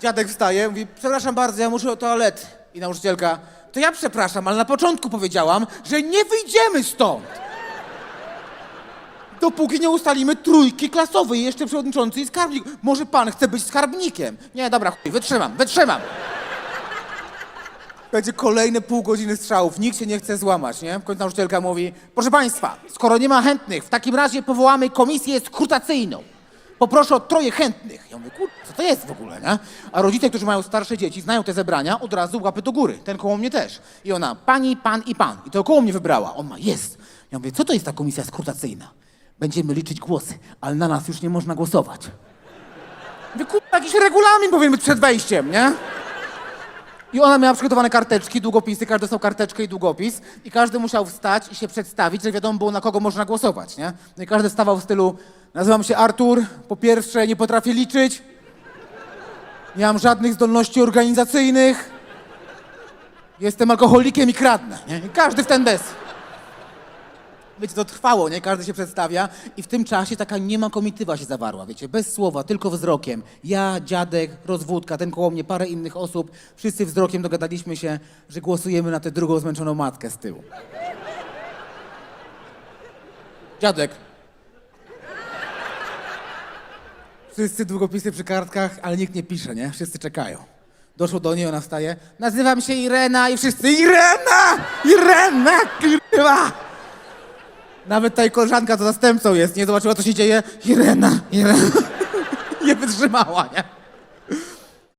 Dziadek wstaje, mówi, przepraszam bardzo, ja muszę do toalety. I nauczycielka, to ja przepraszam, ale na początku powiedziałam, że nie wyjdziemy stąd. Dopóki nie ustalimy trójki klasowej, jeszcze przewodniczący i skarbnik. Może pan chce być skarbnikiem? Nie, dobra, chuj, wytrzymam, wytrzymam. Będzie kolejne pół godziny strzałów, nikt się nie chce złamać, nie? W końcu nauczycielka mówi, proszę państwa, skoro nie ma chętnych, w takim razie powołamy komisję skrutacyjną. Poproszę o troje chętnych. Ja mówię, kur... co to jest w ogóle, nie? A rodzice, którzy mają starsze dzieci, znają te zebrania, od razu łapy do góry. Ten koło mnie też. I ona, pani, pan i pan. I to koło mnie wybrała. On ma, jest. Ja mówię, co to jest ta komisja skrutacyjna? Będziemy liczyć głosy, ale na nas już nie można głosować. Mówię, kurwa, jakiś regulamin powinien być przed wejściem, nie? I ona miała przygotowane karteczki, długopisy, każdy dostał karteczkę i długopis i każdy musiał wstać i się przedstawić, że wiadomo było na kogo można głosować, nie? No i każdy stawał w stylu, nazywam się Artur, po pierwsze nie potrafię liczyć, nie mam żadnych zdolności organizacyjnych, jestem alkoholikiem i kradnę, nie? I każdy w ten bez. Wiecie, to trwało, nie? Każdy się przedstawia i w tym czasie taka niema komitywa się zawarła, wiecie, bez słowa, tylko wzrokiem. Ja, dziadek, rozwódka, ten koło mnie, parę innych osób, wszyscy wzrokiem dogadaliśmy się, że głosujemy na tę drugą zmęczoną matkę z tyłu. Dziadek. Wszyscy długopisy przy kartkach, ale nikt nie pisze, nie? Wszyscy czekają. Doszło do niej, ona wstaje. Nazywam się Irena i wszyscy Irena! Irena, kurwa! Nawet ta jej koleżanka, co zastępcą jest, nie zobaczyła, co się dzieje. Irena, Irena. Nie wytrzymała, nie?